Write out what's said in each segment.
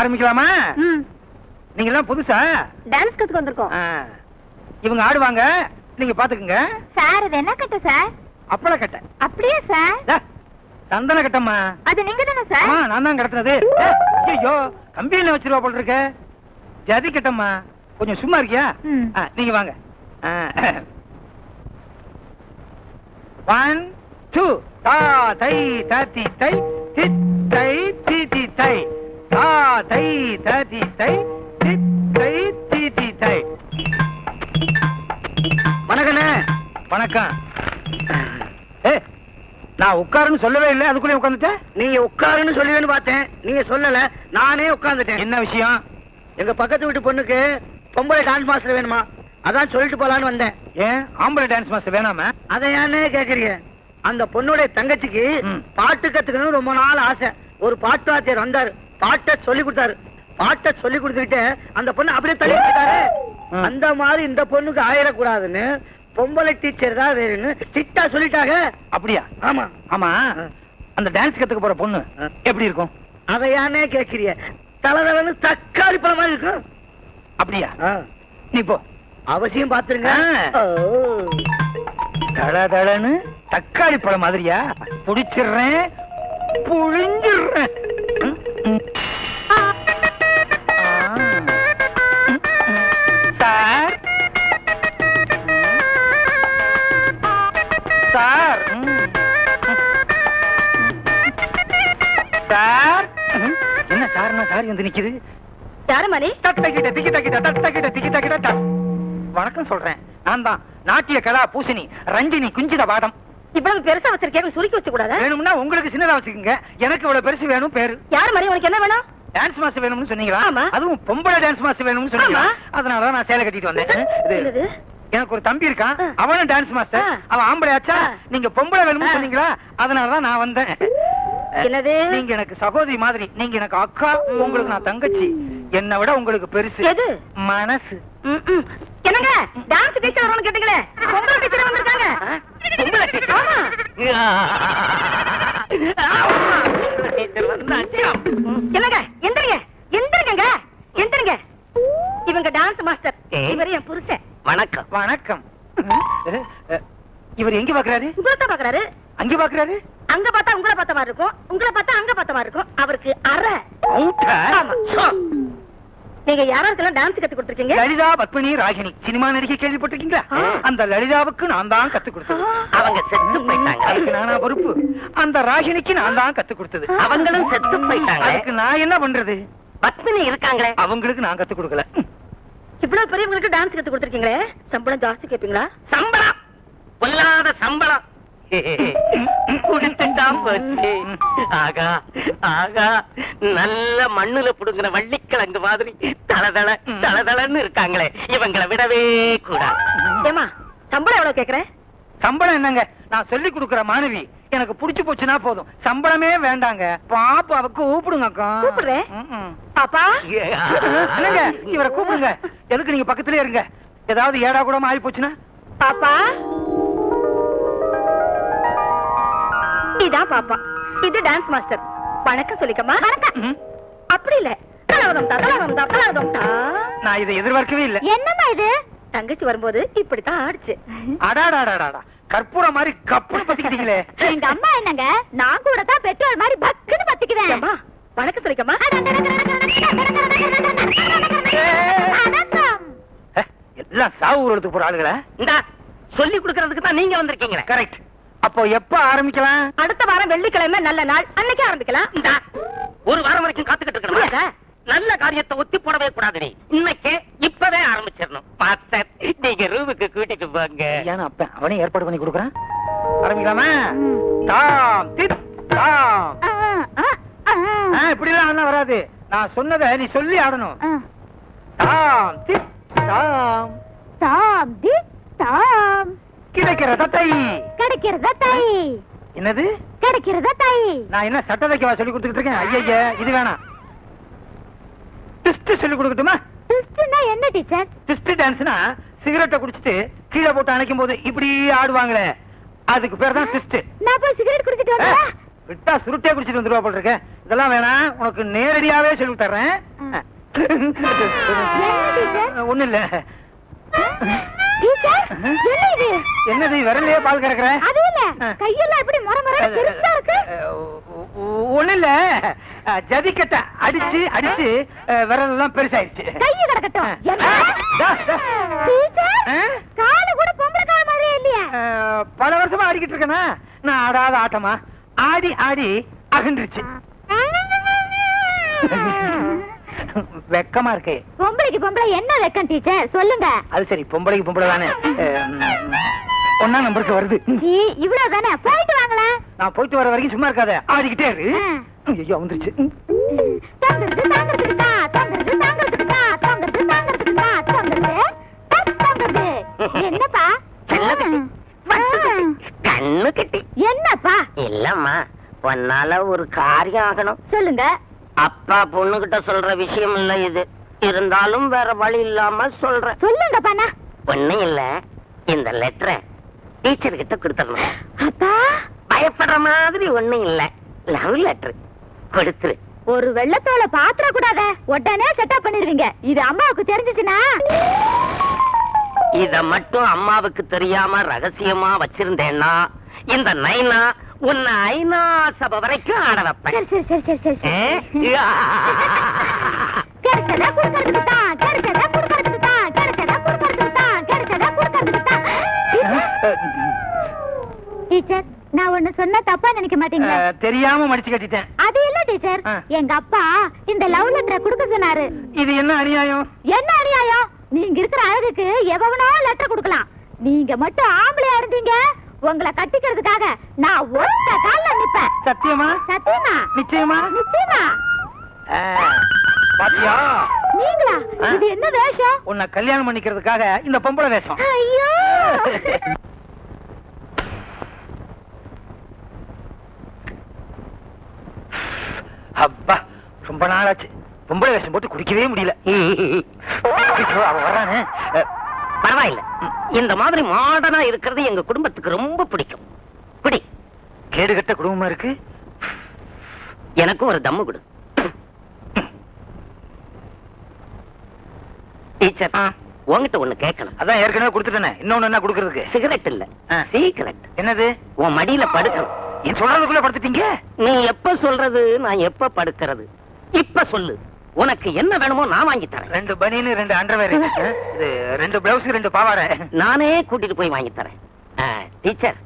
ஆரம்பிக்கலாமா? நீங்க எல்லாம் புதுசா? டான்ஸ் கத்துக்கு வந்திருக்கோம். இவங்க ஆடுவாங்க நீங்க பாத்துக்குங்க. சார் இது என்ன கட்ட சார்? அப்பள கட்ட. அப்படியே சார்? சந்தன கட்டம்மா. அது நீங்க தானே சார் நான் தான் கடத்துனது ஐயோ கம்பியில வச்சிருவா போல இருக்க ஜதி கட்டம்மா. கொஞ்சம் சும்மா இருக்கியா? நீங்க வாங்க. ஒன் டூ தா தை தத்தி தை தை தி தி தை தா. தை தை தித் தை தி தி தை வணக்கண்ணே. வணக்கம். ஏ நான் உட்காருன்னு சொல்லவே இல்லை. அதுக்குள்ளே உட்காந்துட்டேன். நீங்க உட்காருன்னு சொல்லுவேன்னு பார்த்தேன். நீங்க சொல்லல நானே உட்கார்ந்துட்டேன் என்ன விஷயம்? எங்க பக்கத்து வீட்டு பொண்ணுக்கு பொம்பளை டான்ஸ் மாஸ்டர் வேணுமா? அதான் சொல்லிட்டு போலான்னு வந்தேன். ஏன்? ஆம்பளை டான்ஸ் மாஸ்டர் வேணாமா? அதை ஏன்னே கேக்குறீங்க? அந்த பொண்ணுடைய தங்கச்சிக்கு. பாட்டு கத்துக்கணும்னு ரொம்ப நாள் ஆசை. ஒரு பாட்டு வாத்தியார் வந்தாரு. பாட்டை சொல்லி கொடுத்தாரு. பாட்டை சொல்லி கொடுத்துக்கிட்டு அந்த பொண்ணு அப்படியே தள்ளி விட்டாரு ம். அந்த மாதிரி இந்த பொண்ணுக்கு ஆயிடக்கூடாதுன்னு பொம்பளை டீச்சர் தான் வேணும்னு ஸ்ட்ரிக்டா சொல்லிட்டாங்க. அப்படியா? ஆமா. ஆமா. அந்த டான்ஸ் கத்துக்க போற பொண்ணு. எப்படி இருக்கும்? அதை ஏன்னே கேக்குறீங்க தலதலன்னு தக்காளி பழம் மாதிரி இருக்கும். அப்படியா. நீ போ. அவசியம் பாத்துருங்க. ஆ. தள தளன்னு தக்காளி பழம் மாதிரியா? புடிச்சிடுறேன் புழிஞ்சிடுறேன். வந்து நிக்குது. யாரு மணி தத்தகிட்ட திக்கி தக்கிட்ட தத்தகிட்ட திக்கி தக்கிட்ட வணக்கம் சொல்றேன். நான் தான் நாட்டிய கலா பூசணி ரஞ்சினி குஞ்சித இவ்வளவு பெருசா வச்சிருக்கேன் சுருக்கி வச்சு கூடாதா வேணும்னா உங்களுக்கு சின்னதா வச்சுக்கோங்க. எனக்கு இவ்வளவு பெருசு வேணும் பேரு. யாரு மணி உனக்கு என்ன வேணும்? டான்ஸ் மாஸ்டர் வேணும்னு சொன்னீங்களா. அதுவும் பொம்பளை டான்ஸ் மாஸ்டர் வேணும்னு சொன்னீங்களா? ஆமா. அதனால தான் நான் சேலை கட்டிட்டு வந்தேன்? எனக்கு ஒரு தம்பி இருக்கான். அவனும் டான்ஸ் மாஸ்டர். அவன் ஆம்பளை ஆச்சா. நீங்க பொம்பளை வேணும்னு. சொன்னீங்களா? அதனால தான் நான் வந்தேன். என்னது? நீங்க எனக்கு சகோதரி மாதிரி நீங்க எனக்கு அக்கா உங்களுக்கு நான் தங்கச்சி. என்னை விட உங்களுக்கு பெருசு. எது? மனசு. என்னங்க? டான்ஸ் டீச்சர் வரணும்னு கேட்டீங்களே? பொம்பளை டீச்சர் வந்திருக்காங்க. பொம்பளை teacher? ஆமா. டீச்சர் வந்தாச்சு. என்னங்க? எந்திரிங்க. எந்திரிங்க எந்திரிங்க. இவங்க டான்ஸ் மாஸ்டர். இவர் என் புருஷன். வணக்கம். வணக்கம். இவர் எங்க பாக்குறாரு? உங்களை பாக்குறாரு. அங்க பாக்குறாரு? அங்க பார்த்தா உங்களை மாதிரி இருக்கும். உங்களை பார்த்தா அங்க பார்த்த மாதிரி இருக்கும். அவருக்கு அரை நீங்க யாராருக்கெல்லாம் டான்ஸ் கத்து கொடுத்துருக்கீங்க? லலிதா பத்மினி ராகினி சினிமா நடிகை கேள்விப்பட்டிருக்கீங்களா. அந்த லலிதாவுக்கு நான் தான் கத்து கொடுத்தது. அவங்க செத்து போயிட்டாங்க. அதுக்கு நானா பொறுப்பு? அந்த ராகினிக்கு நான் தான் கத்து கொடுத்தது. அவங்களும் செத்து போயிட்டாங்க அதுக்கு நான் என்ன பண்றது? பத்மினி இருக்காங்களே. அவங்களுக்கு நான் கத்து கொடுக்கல. இவ்வளவு பெரியவங்களுக்கு டான்ஸ் கத்து கொடுத்துருக்கீங்களே? சம்பளம் ஜாஸ்தி கேப்பீங்களா? சம்பளம்! பொல்லாத சம்பளம்! குடுத்துட்டாம் போச்சு. ஆகா ஆகா நல்ல மண்ணுல புடுங்கிற வள்ளிக்கிழங்கு மாதிரி தளதள தளதளன்னு இருக்காங்களே. இவங்களை விடவே கூடாது. ஏமா சம்பளம் எவ்வளவு கேக்குறேன்? சம்பளம் என்னங்க? நான் சொல்லி கொடுக்கிற மாணவி. எனக்கு புடிச்சு போச்சுன்னா போதும். சம்பளமே வேண்டாங்க. பாப்பாவை கூப்பிடுங்க அக்கா கூப்பிடுறேன். ம்ம். பாப்பா? என்னங்க? இவரை கூப்பிடுங்க. எதுக்கு நீங்க பக்கத்திலே இருங்க? ஏதாவது ஏடா கூட ஆகி போச்சுன்னா பாப்பா? இதான் பாப்பா இது டான்ஸ் மாஸ்டர் வணக்கம் சொல்லிக்கமா. அப்படி இல்ல. நான் இதை எதிர்பார்க்கவே இல்லை என்னம்மா இது தங்கச்சி வரும்போது இப்படித்தான் ஆடுச்சு அடாடாடாடாடா கற்பூரம் மாதிரி கப்புனு பத்திக்கிட்டீங்களே எங்க அம்மா என்னங்க நான் கூட தான் பெட்ரோல் மாதிரி பக்குன்னு பத்திக்குவேன் அம்மா வணக்கம் சொல்லிக்கமா வணக்கம் ஏ, எல்லாம் சாவு ஊரத்துக்கு போற ஆளுங்களா இந்தா சொல்லி கொடுக்கறதுக்கு தான் நீங்க வந்திருக்கீங்களே கரெக்ட் அப்போ எப்ப ஆரம்பிக்கலாம்? அடுத்த வாரம் வெள்ளிக்கிழமை நல்ல நாள். அன்னைக்கு ஆரம்பிக்கலாம். இந்தா. ஒரு வாரம் வரைக்கும் காத்துக்கிட்டு? இருக்கணும். நல்ல காரியத்தை ஒத்தி போடவே கூடாது நீ. இன்னைக்கே இப்பவே ஆரம்பிச்சிடணும். மாஸ்டர் நீங்க ரூமுக்கு கூட்டிட்டு போங்க. ஏன்னா அப்ப அவனே ஏற்பாடு பண்ணி கொடுக்குறான். ஆரம்பிக்கலாமா? தாம் தித் தாம். ஆ, இப்படிலாம் ஆனா வராது. நான் சொன்னதை நீ சொல்லி ஆடணும். தாம் தித் தாம். தாம் தி தாம். கிடைக்கிற தத்தை கிடைக்கிறத தை என்னது? கிடைக்கிறத தை நான் என்ன சட்ட தைக்கவா சொல்லி கொடுத்துக்கிட்டு இருக்கேன்? ஐயா இது வேணாம். டிஸ்ட் சொல்லி கொடுக்கட்டுமா? என்ன டீச்சர் டிஸ்ட் டான்ஸ்னா சிகரெட்டை குடிச்சிட்டு கீழே போட்டு அணைக்கும் போது இப்படி ஆடுவாங்களே. அதுக்கு பேர் தான் டிஸ்ட் நான் போய் சிகரெட் குடிச்சிட்டு வரேன் விட்டா சுருட்டே குடிச்சிட்டு வந்துருவா போல இதெல்லாம் வேணாம் உனக்கு நேரடியாவே சொல்லி தர்றேன் ஒண்ணு இல்ல. டீச்சர் என்ன இது என்னது? விரலையே பால் கறக்குற? அது இல்ல கையெல்லாம் எப்படி முறை முறை பெருசா இருக்கு? ஒண்ணு இல்ல ஜதிக்கட்ட அடிச்சு அடிச்சு விரல் எல்லாம் பெருசாயிருச்சு. கைய கிடக்கட்டும். டீச்சர்? காலு கூட பொம்பளை கால் மாதிரியே இல்லையா. பல வருஷமா ஆடிக்கிட்டு இருக்கேனா? நான் ஆடாத ஆட்டமா? ஆடி ஆடி அகன்றுச்சு. வெக்கமா இருக்கு. பொம்பளைக்கு பொம்பளை என்ன வெக்கம் டீச்சர் சொல்லுங்க. அது சரி பொம்பளைக்கு பொம்பளை தானே. ஒன்னா நம்பருக்கு வருது. இவ்வளவு தானே? போயிட்டு வாங்களேன் நான் போயிட்டு வர வரைக்கும் சும்மா இருக்காத. ஆடிக்கிட்டே இரு. ஐயோ வந்துருச்சு. என்னப்பா. கண்ணு கட்டி. என்னப்பா? இல்லம்மா உன்னால ஒரு காரியம் ஆகணும். சொல்லுங்க. அப்பா பொண்ணுகிட்ட சொல்ற விஷயம் இல்ல இது. இருந்தாலும் வேற வழி இல்லாம சொல்றேன் சொல்லுங்க பண்ணா ஒண்ணும் இல்ல. இந்த லெட்டரை டீச்சர் கிட்ட கொடுத்துடணும். அப்பா! பயப்படுற மாதிரி ஒண்ணும் இல்ல. லவ் லெட்டர் கொடுத்துரு. ஒரு வெள்ளத்தோல பாத்திர கூடாத உடனே செட்டப் பண்ணிருவீங்க இது அம்மாவுக்கு தெரிஞ்சுச்சுன்னா? இத மட்டும் அம்மாவுக்கு தெரியாம ரகசியமா வச்சிருந்தேன்னா இந்த நைனா உன்னை ஐநா சபை வரைக்கும் ஆட வைப்பேன். சரி சரி சரி சரி சரி? கிடைச்சதா குடுக்கறதுக்கு தான் கிடைச்சதா குடுக்கறதுக்கு தான் கிடைச்சதா குடுக்கறதுக்கு தான் கிடைச்சதா குடுக்கறதுக்கு தான் டீச்சர் நான் ஒண்ணு சொன்னா தப்பா நினைக்க மாட்டீங்களா? தெரியாம மடிச்சு கட்டிட்டேன். அது இல்ல டீச்சர். எங்க அப்பா இந்த லவ் லெட்டரை கொடுக்க சொன்னாரு. இது என்ன அநியாயம்? என்ன அநியாயம்? நீங்க இருக்கிற அழகுக்கு எவனோ லெட்டர் கொடுக்கலாம். நீங்க மட்டும் ஆம்பளையா இருந்தீங்க. உங்களை கட்டிக்கிறதுக்காக நான் ஒத்த கால்ல நிப்பேன். சத்தியமா? சத்தியமா? நிச்சயமா? நிச்சயமா? பாத்தியா? நீங்களா. இது என்ன வேஷம்? உன்னை கல்யாணம் பண்ணிக்கிறதுக்காக இந்த பொம்பளை வேஷம். ஐயோ! அப்பா ரொம்ப நாளாச்சு. பொம்பளை வேஷம் போட்டு குடிக்கவே முடியல. அவன் வர்றானே. பரவாயில்ல. இந்த மாதிரி மாடர்னா இருக்கிறது எங்க குடும்பத்துக்கு ரொம்ப பிடிக்கும். குடி. கேடுகட்ட குடும்பமா இருக்கு? எனக்கும் ஒரு தம்மு கொடு. டீச்சர் ஆ. உன்கிட்ட ஒண்ணு கேட்கணும். அதான் ஏற்கனவே கொடுத்துட்டேனே. இன்னொன்னு என்ன கொடுக்கறதுக்கு? சிகரெட் இல்ல. சீக்கிரட் என்னது? உன் மடியில படுக்கணும். நீ சொல்றதுக்குள்ள படுத்துட்டீங்க? நீ எப்ப சொல்றது நான் எப்ப படுக்கிறது? இப்ப சொல்லு. உனக்கு என்ன வேணுமோ நான் வாங்கி தரேன். ரெண்டு பனியனு ரெண்டு அண்டர்வேர் இது ரெண்டு பிளவுஸ் ரெண்டு பாவாடை. நானே கூட்டிட்டு போய் வாங்கி தரேன். டீச்சர்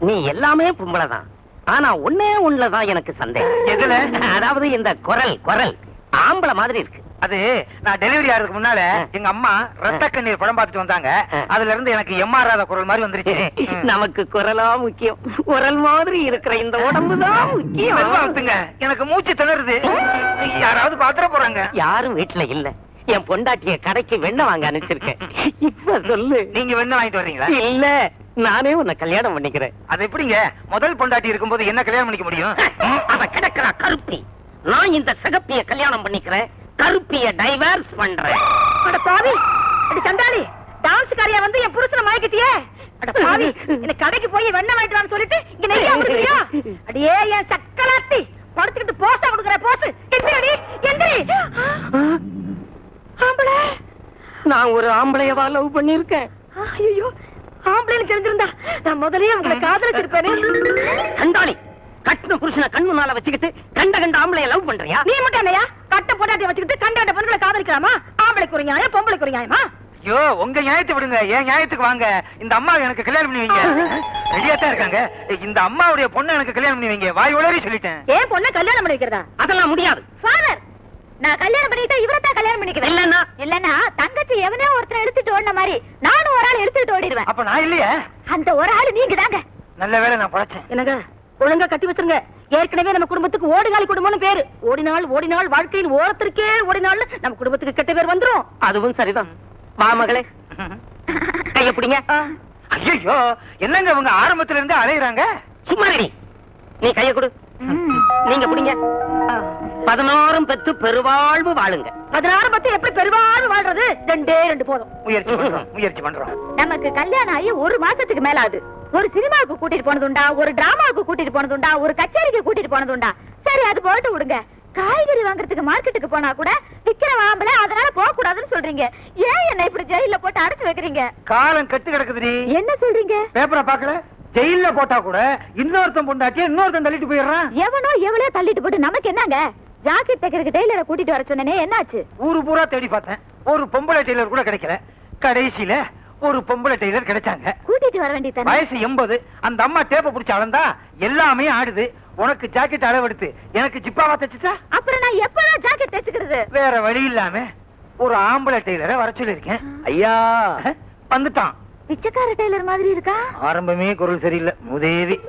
நீ எல்லாமே பொம்பளை தான். ஆனா ஒன்னே ஒண்ணுலதான் எனக்கு சந்தேகம். எதுல? அதாவது இந்த குரல் குரல் ஆம்பளை மாதிரி இருக்கு. அது நான் டெலிவரி ஆறதுக்கு முன்னால. எங்க அம்மா ரத்த கண்ணீர் படம் பார்த்துட்டு வந்தாங்க. அதுல இருந்து எனக்கு எம்ஆராத குரல் மாதிரி வந்துருச்சு. நமக்கு குரலா முக்கியம். குரல் மாதிரி இருக்கிற இந்த உடம்பு தான் மெதுவா முக்கியம். எனக்கு மூச்சு திணறுது. யாராவது பாத்திர போறாங்க. யாரும் வீட்டுல இல்ல. என் பொண்டாட்டிய கடைக்கு வெண்ணெய் வாங்க அனுப்பிச்சிருக்கேன். இப்ப சொல்லு. நீங்க வெண்ண வாங்கிட்டு வர்றீங்களா? இல்ல. நானே உன்னை கல்யாணம் பண்ணிக்கிறேன். அது எப்படிங்க? முதல் பொண்டாட்டி இருக்கும்போது என்ன கல்யாணம் பண்ணிக்க முடியும்? அவ கிடக்குறா கருப்பி. நான் இந்த சிகப்பிய கல்யாணம் பண்ணிக்கிறேன். கருப்பிய டைவர்ஸ் பண்றேன். அட பாவி. அட சண்டாளி டான்ஸ் காரியா வந்து என் புருஷனை மயக்கிட்டியே. அட பாவி எனக்கு கடைக்கு போய் வெண்ணெய் வாங்கிட்டு வான்னு சொல்லிட்டு இங்க நெய்யா கொடுக்குறியா? அடியே என் சக்கலாத்தி படுத்துக்கிட்டு போஸ்டா கொடுக்குற போஸ்ட் எந்திரடி எந்திரி. ஆம்பளை. நான் ஒரு ஆம்பளையவா லவ் பண்ணிருக்கேன் ஐயோ ஆம்பளைன்னு தெரிஞ்சிருந்தா நான் முதல்லயே உங்களை காதலிச்சிருப்பேனே. கண்டாளி கட்டின புருஷனை கண் முன்னால வச்சுக்கிட்டு கண்ட கண்ட ஆம்பளைய லவ் பண்றியா? நீ மட்டும் என்னையா? கட்ட பொண்டாட்டிய வச்சுக்கிட்டு கண்டாட்ட பொண்ணுகளை காதலிக்கலாமா ஆம்பளைக்கு ஒரு நியாயம் பொம்பளைக்கு ஒரு நியாயமா? ஐயோ உங்க நியாயத்தை விடுங்க. என் நியாயத்துக்கு வாங்க. இந்த அம்மா எனக்கு கல்யாணம் பண்ணி வைங்க. ரெடியா தான் இருக்காங்க. இந்த அம்மாவுடைய பொண்ணை எனக்கு கல்யாணம் பண்ணி வைங்க. வாய் உளறி சொல்லிட்டேன். ஏன் பொண்ணை கல்யாணம் பண்ணி வைக்கிறதா? அதெல்லாம் முடியாது. ஃபாதர் நான் கல்யாணம் பண்ணிட்டா இவரை தான் கல்யாணம் பண்ணிக்கிறேன். இல்லன்னா? இல்லன்னா தங்கச்சி எவனோ ஒருத்தரை எடுத்துட்டு ஓடின மாதிரி நானும் ஒரு ஆள் எடுத்துட்டு ஓடிடுவேன். அப்ப நான் இல்லையே? அந்த ஒரு ஆள் நீங்க தாங்க. நல்ல வேளை நான் பழைச்சேன். என்னங்க? ஒழுங்கா கட்டி வச்சிருங்க. ஏற்கனவே நம்ம குடும்பத்துக்கு ஓடினாள் குடும்பம்னு பேரு. ஓடினாள் ஓடினாள் வாழ்க்கையின் ஓரத்திற்கே ஓடினாள் நம்ம குடும்பத்துக்கு கெட்ட பேர் வந்துரும். அதுவும் சரிதான். வா மகளே. கைய பிடிங்க. ஐயோ என்னங்க இவங்க ஆரம்பத்துல இருந்து அலையுறாங்க? சும்மா நீ கைய கொடு. நீங்க பிடிங்க. பதினாறும் பெத்து பெருவாழ்வு வாழுங்க. பதினாறு பத்து எப்படி பெருவாழ்வு வாழ்றது? ரெண்டே ரெண்டு போதும். முயற்சி பண்றோம் முயற்சி பண்றோம். நமக்கு கல்யாணம் ஆகி ஒரு மாசத்துக்கு மேல ஆகுது ஒரு சினிமாவுக்கு கூட்டிட்டு போனதுண்டா ஒரு டிராமாவுக்கு கூட்டிட்டு போனதுண்டா ஒரு கச்சேரிக்கு கூட்டிட்டு போனதுண்டா. சரி அது போட்டு விடுங்க. காய்கறி வாங்குறதுக்கு மார்க்கெட்டுக்கு போனா கூட விக்கிற வாம்பல அதனால போக கூடாதுன்னு சொல்றீங்க. ஏன் என்ன இப்படி ஜெயில போட்டு அடைச்சு வைக்கிறீங்க? காலம் கெட்டு கிடக்குதுடி. என்ன சொல்றீங்க? பேப்பரை பாக்கல ஜெயில்ல போட்டா கூட இன்னொருத்தன் பொண்டாட்டிய இன்னொருத்தன் தள்ளிட்டு போயிடுறான். எவனோ எவ்வளோ தள்ளிட்டு போட்டு நமக்கு என்னங்க? ஜாக்கெட் தைக்கிறதுக்கு டெய்லரை கூட்டிட்டு வர சொன்னனே என்னாச்சு? ஊரு பூரா தேடி பார்த்தேன். ஒரு பொம்பளை டெய்லர் கூட கிடைக்கல. கடைசியில ஒரு பொம்பளை டெய்லர் கிடைச்சாங்க. கூட்டிட்டு வர வேண்டியதானே வயசு எண்பது. அந்த அம்மா டேப்ப புடிச்சு அளந்தா எல்லாமே ஆடுது. உனக்கு ஜாக்கெட் அளவெடுத்து எனக்கு ஜிப்பாவா தச்சுச்சா? அப்புறம் நான் எப்பதான் ஜாக்கெட் தைச்சுக்கிறது? வேற வழி இல்லாம ஒரு ஆம்பளை டெய்லரை வர சொல்லிருக்கேன் ஐயா. வந்துட்டான். பிச்சைக்கார டெய்லர் மாதிரி இருக்கா? ஆரம்பமே குரல் சரியில்லை. முதேவி.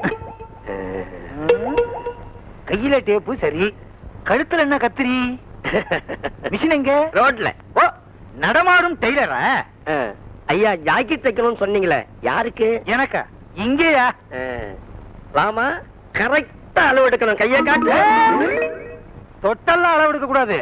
கையில டேப்பு சரி. கழுத்துல என்ன கத்திரி? மிஷின் எங்க? ரோட்ல. ஓ நடமாடும் டெய்லரா? ஐயா ஜாக்கெட் தைக்கணும்னு சொன்னீங்களே. யாருக்கு? எனக்கா? இங்கேயா? வாமா கரெக்டா அளவு எடுக்கணும். கையை காட்டு தொட்டெல்லாம் அளவெடுக்க கூடாது.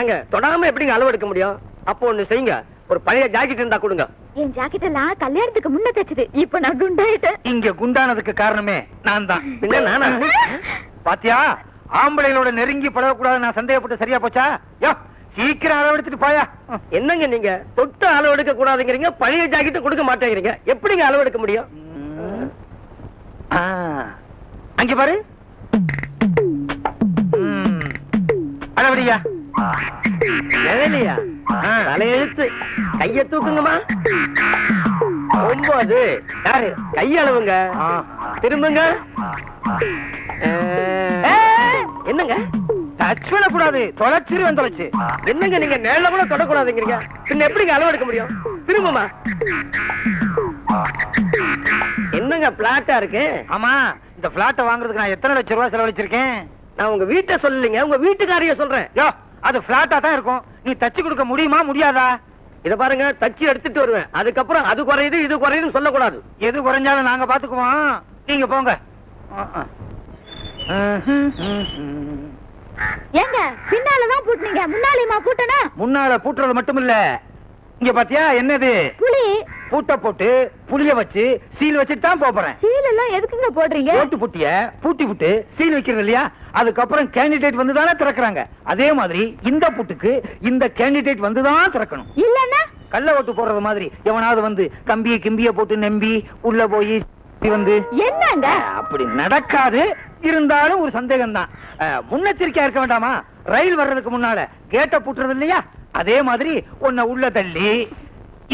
ஏங்க தொடாம எப்படிங்க அளவு எடுக்க முடியும்? அப்போ ஒண்ணு செய்யுங்க. ஒரு பழைய ஜாக்கெட் இருந்தா கொடுங்க. என் ஜாக்கெட் எல்லாம் கல்யாணத்துக்கு முன்ன தைச்சது. இப்ப நான் குண்டாயிட்டேன். இங்க குண்டானதுக்கு காரணமே நான் தான் நானா? பாத்தியா? ஆம்பளைகளோட நெருங்கி பழகக்கூடாது நான் சந்தேகப்பட்டு சரியா போச்சா? யோ சீக்கிரம் அளவெடுத்துட்டு போயா. என்னங்க நீங்க? தொட்டு அளவு எடுக்க கூடாதுங்கிறீங்க பழைய ஜாக்கெட் கொடுக்க மாட்டேங்கிறீங்க. எப்படிங்க அளவு எடுக்க முடியும்? அங்க பாரு. அளவடியா நிழலியா தலையெழுத்து கைய தூக்குங்கம்மா. ஒன்பது யாரு? கை அளவுங்க ஆ. திரும்புங்க. என்னங்க? டச் பண்ணக்கூடாது. தொலைச்சிருவேன் தொலைச்சு என்னங்க நீங்க நேரில் கூட தொடக்கூடாதுங்கிறீங்க? பின்ன எப்படிங்க அளவு எடுக்க முடியும்? திரும்புமா என்னங்க பிளாட்டா இருக்கு? ஆமா இந்த பிளாட்டை வாங்குறதுக்கு நான் எத்தனை லட்சம் ரூபாய் செலவழிச்சிருக்கேன்? நான் உங்க வீட்டை சொல்லலைங்க உங்க வீட்டுக்காரிய சொல்றேன். அது பிளாட்டா தான் இருக்கும். நீ தச்சு கொடுக்க முடியுமா முடியாதா? இத பாருங்க தச்சு எடுத்துட்டு வருவேன். அதுக்கப்புறம் அது குறையுது இது குறையுதுன்னு சொல்லக்கூடாது. எது குறைஞ்சாலும் நாங்க பாத்துக்குவோம். நீங்க போங்க. ஆ, ஆ. ஏங்க பின்னாலதான் பூட்டினீங்க. முன்னாலேயுமா பூட்டனா முன்னால பூட்டுறது மட்டும் இல்ல இங்க பாத்தியா என்னது? புலி. பூட்டை போட்டு புளிய வச்சு சீல் வச்சுட்டு தான் போறேன். சீல் எல்லாம் எதுக்குங்க போடுறீங்க? போட்டு புட்டிய பூட்டி புட்டு சீல் வைக்கிறது இல்லையா? அதுக்கப்புறம் கேண்டிடேட் வந்து தானே திறக்கறாங்க. அதே மாதிரி இந்த புட்டுக்கு இந்த கேண்டிடேட் வந்து தான் திறக்கணும். இல்லன்னா? கள்ள ஓட்டு போடுறது மாதிரி எவனாவது வந்து கம்பிய கிம்பிய போட்டு நம்பி உள்ள போய் வந்து என்னங்க? அப்படி நடக்காது. இருந்தாலும் ஒரு சந்தேகம் தான் முன்னெச்சரிக்கையா இருக்க வேண்டாமா? ரயில் வர்றதுக்கு முன்னால கேட்ட பூட்டுறது இல்லையா? அதே மாதிரி உன்னை உள்ள தள்ளி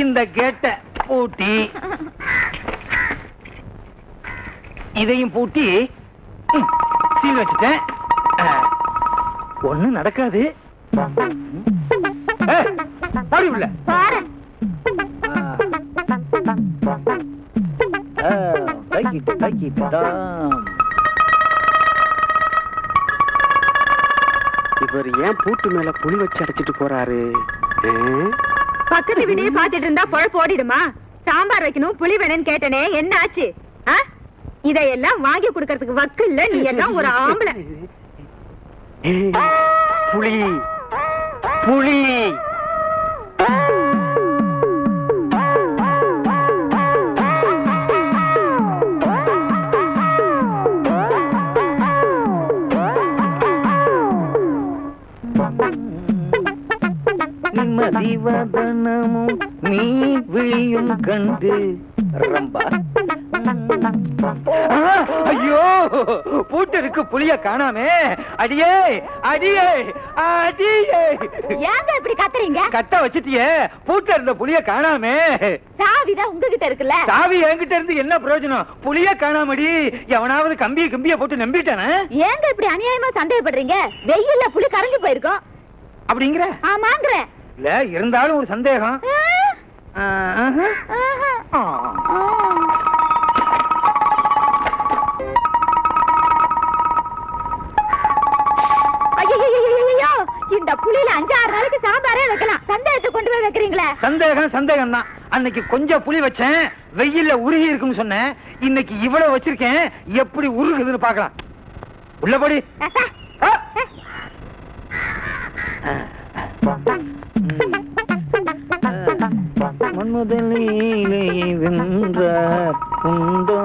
இந்த கேட்டை பூட்டி. இதையும் பூட்டி சீல் வச்சுட்டேன். ஒண்ணும் நடக்காது. இவர் ஏன் பூட்டு மேல புளி வச்சு அடைச்சிட்டு போறாரு? பக்கத்து வீடியோ பாத்துட்டு இருந்தா பொழப்பு ஓடிடுமா? சாம்பார் வைக்கணும் புளி வேணும்னு கேட்டனே என்ன ஆச்சு? இதையெல்லாம் வாங்கி கொடுக்கறதுக்கு வக்கு இல்ல நீ எல்லாம் ஒரு ஆம்பளை. புளி புளி. நிம்மதிவதனமும் நீ விழியும் கண்டு ரம்பா. ஐயோ பூட்டு இருக்கு புளிய காணாமே. அடியே அடியே அடியே. ஏங்க இப்படி கத்துறீங்க? கட்ட வச்சிட்டியே பூட்டு இருந்த புளிய காணாமே. சாவிதான் உங்ககிட்ட இருக்குல்ல? சாவி என்கிட்ட இருந்து என்ன பிரயோஜனம்? புளிய காணாமடி எவனாவது கம்பிய கம்பிய போட்டு நம்பிட்டானே? ஏங்க இப்படி அநியாயமா சந்தேகப்படுறீங்க? வெயில்ல புளி கரைஞ்சு போயிருக்கோம். அப்படிங்கிற? ஆமாங்கிற. இல்ல இருந்தாலும் ஒரு சந்தேகம். இந்த புளியில அஞ்சாறு நாளைக்கு சாம்பாரே வைக்கலாம். சந்தேகத்தை கொண்டு போய் வைக்கிறீங்களே. சந்தேகம் சந்தேகம் தான் அன்னைக்கு கொஞ்சம் புளி வச்சேன். வெயில்ல உருகி இருக்குன்னு சொன்னேன். இன்னைக்கு இவ்வளவு வச்சிருக்கேன். எப்படி உருகுதுன்னு பார்க்கலாம். உள்ள முன்முதலிலே வென்ற குந்தோ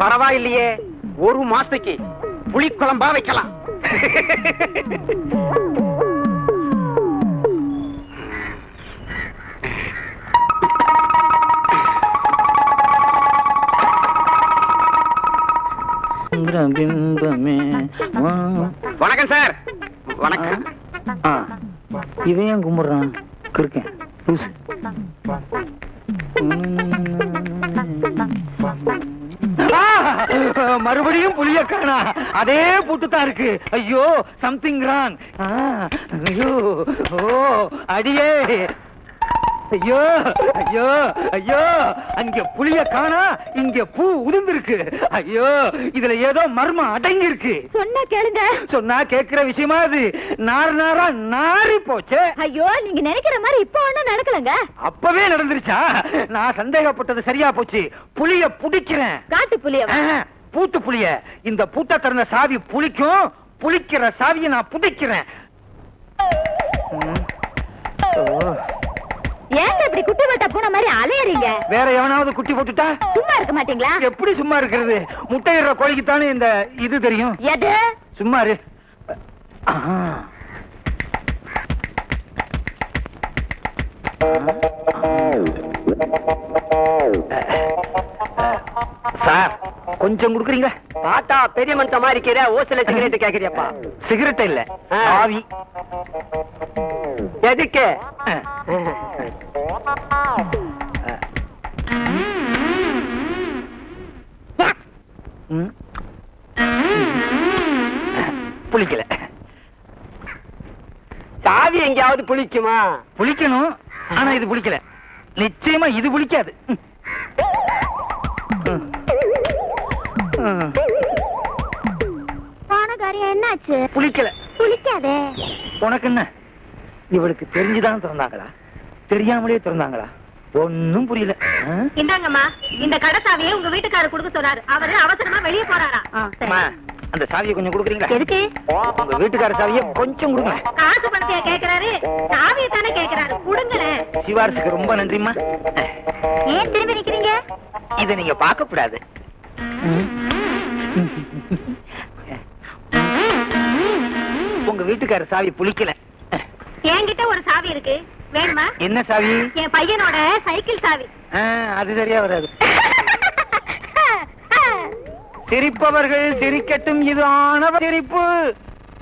பரவாயில்லையே ஒரு மாசத்துக்கு புளிக்குழம்பா வைக்கலாம். பிம்பமே. வணக்கம் சார். வணக்கம். இவன் ஏன் கும்பிடுறான்? கிருக்கேன் மறுபடியும் புளிய காணா. அதே பூட்டு தான் இருக்கு. ஐயோ சம்திங் ராங் ஐயோ ஓ அடியே. ஐயோ ஐயோ ஐயோ அங்க புளிய காணா இங்க பூ உதிர்ந்திருக்கு. ஐயோ இதுல ஏதோ மர்மம் அடங்கி இருக்கு சொன்னா கேளுங்க. சொன்னா கேக்குற விஷயமா அது நார் நாரா நாரி போச்சே. ஐயோ நீங்க நினைக்கிற மாதிரி இப்ப ஒண்ணும் நடக்கலங்க. அப்பவே நடந்துருச்சா? நான் சந்தேகப்பட்டது சரியா போச்சு. புளிய புடிக்கிறேன். காட்டு புலிய ஆஹா, பூட்டு புளிய. இந்த பூட்ட திறந்த சாவி புளிக்கும். புளிக்கிற சாவியை நான் புடிக்கிறேன். ஓ, ஏங்க இப்படி குட்டி வட்ட பூனை மாதிரி அலையறீங்க? வேற எவனாவது குட்டி போட்டுட்டா? சும்மா இருக்க மாட்டீங்களா? எப்படி சும்மா இருக்கிறது? முட்டையிடுற கோழிக்கு தானே இந்த இது தெரியும். எது? சும்மா இரு. சார் கொஞ்சம் குடுக்குறீங்களா பாட்டா பெரிய மனுஷன் மாதிரி இருக்கிற ஓசில சிகரெட் கேக்குறியப்பா. சிகரெட் இல்ல. ஆவி. எதுக்கு. புளிக்கல. சாவி எங்கேயாவது புளிக்குமா? புளிக்கணும். ஆனா இது புளிக்கல. நிச்சயமா இது புளிக்காது. போன காரியம் என்னாச்சு? புளிக்கல. புளிக்காதே. உனக்கு என்ன? இவளுக்கு தெரிஞ்சுதான் திறந்தாங்களா? தெரியாமலே திறந்தாங்களா? ஒண்ணும் புரியல? இந்தாங்கம்மா இந்த கடை சாவியை உங்க வீட்டுக்காரர் கொடுக்க சொல்றாரு அவரு அவசரமா வெளியே போறாரா? அம்மா, அந்த சாவியை கொஞ்சம் கொடுக்குறீங்களா? எதுக்கு? உங்க வீட்டுக்கார சாவியை கொஞ்சம் கொடுங்க. காசு பணத்தையா கேக்குறாரு? சாவியை தானே கேக்குறாரு. கொடுங்களேன் சிவாரசுக்கு ரொம்ப நன்றிம்மா. ஏன் திரும்பி நிக்கிறீங்க? இதை நீங்க பார்க்க கூடாது உங்க வீட்டுக்கார சாவி புளிக்கல. என்கிட்ட ஒரு சாவி இருக்கு. வேணுமா? என்ன சாவி? என் பையனோட சைக்கிள் சாவி. அது சரியா வராது. சிரிப்பவர்கள் சிரிக்கட்டும் இது ஆணவ சிரிப்பு.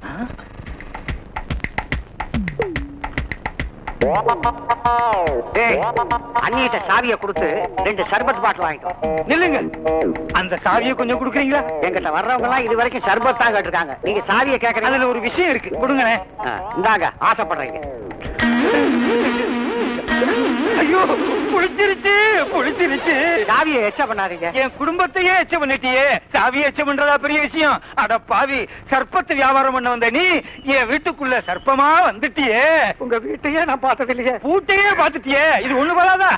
ஆ? அண்ணிட்ட சாவிய கொடுத்து ரெண்டு சர்பத் பாட்டில் வாங்கிக்கோ நில்லுங்க. அந்த சாவியை கொஞ்சம் கொடுக்குறீங்களா? எங்கிட்ட வர்றவங்க எல்லாம் இது வரைக்கும் சர்பத் தான் கேட்டிருக்காங்க. நீங்க சாவிய கேக்குறீங்க அதுல ஒரு விஷயம் இருக்கு. கொடுங்களேன். ஆ, இந்தாங்க ஆசைப்படுறீங்க. ஐயோ. புளிச்சிருச்சு புளிச்சிருச்சு சாவியை எச்ச பண்ணாதீங்க. என் குடும்பத்தையே எச்ச பண்ணிட்டியே. சாவியை எச்ச பண்றதா பெரிய விஷயம். அட பாவி சர்ப்பத்தை வியாபாரம் பண்ண வந்த நீ என் வீட்டுக்குள்ள சர்ப்பமா வந்துட்டியே. உங்க வீட்டையே நான் பார்த்தது இல்லையே பூட்டையே பாத்துட்டியே இது ஒண்ணு வராதா?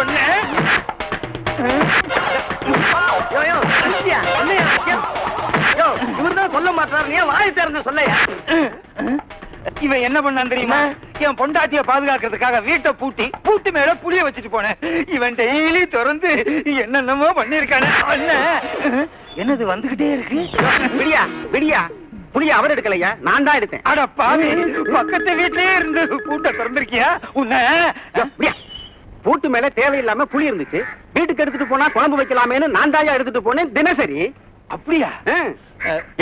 ஒண்ணு. இவர்தான் சொல்ல மாட்டாரு. ஏன் வாய் திறந்து சொல்லையா இவன் என்ன பண்ணான் தெரியுமா? என் பொண்டாட்டிய பாதுகாக்கிறதுக்காக வீட்டை பூட்டி பூட்டு மேல புளிய வச்சுட்டு போனேன். இவன் டெய்லி திறந்து என்னென்னமோ பண்ணிருக்கானே என்ன? என்னது வந்துகிட்டே இருக்கு? விடியா விடியா. புளிய அவர் எடுக்கலையா? நான் தான் எடுத்தேன். அட பாவி பக்கத்து வீட்லயே இருந்து பூட்டை திறந்திருக்கியா? உன்னை. பூட்டு மேல தேவையில்லாம புளி இருந்துச்சு. வீட்டுக்கு எடுத்துட்டு போனா குழம்பு வைக்கலாமேன்னு நான் தாயா எடுத்துட்டு போனேன் தினசரி. அப்படியா.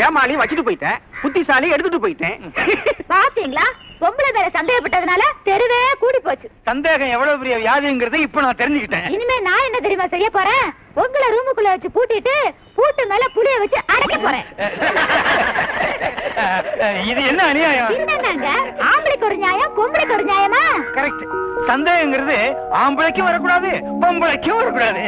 ஏமாளி வச்சுட்டு போயிட்டேன். புத்திசாலி எடுத்துட்டு போயிட்டேன். பாத்தீங்களா பொம்பளை மேல சந்தேகப்பட்டதுனால தெருவே கூடி போச்சு. சந்தேகம் எவ்வளவு பெரிய வியாதிங்கிறதை இப்ப நான் தெரிஞ்சுக்கிட்டேன். இனிமே நான் என்ன தெரியுமா செய்ய போறேன்? உங்களை ரூமுக்குள்ள வச்சு பூட்டிட்டு பூட்டு மேல புளிய வச்சு அடைக்க போறேன். இது என்ன அநியாயம்? என்னங்க? ஆம்பளைக்கு ஒரு நியாயம் பொம்பளைக்கு ஒரு நியாயமா? கரெக்ட் சந்தேகங்கிறது ஆம்பளைக்கும் வரக்கூடாது பொம்பளைக்கும் வரக்கூடாது.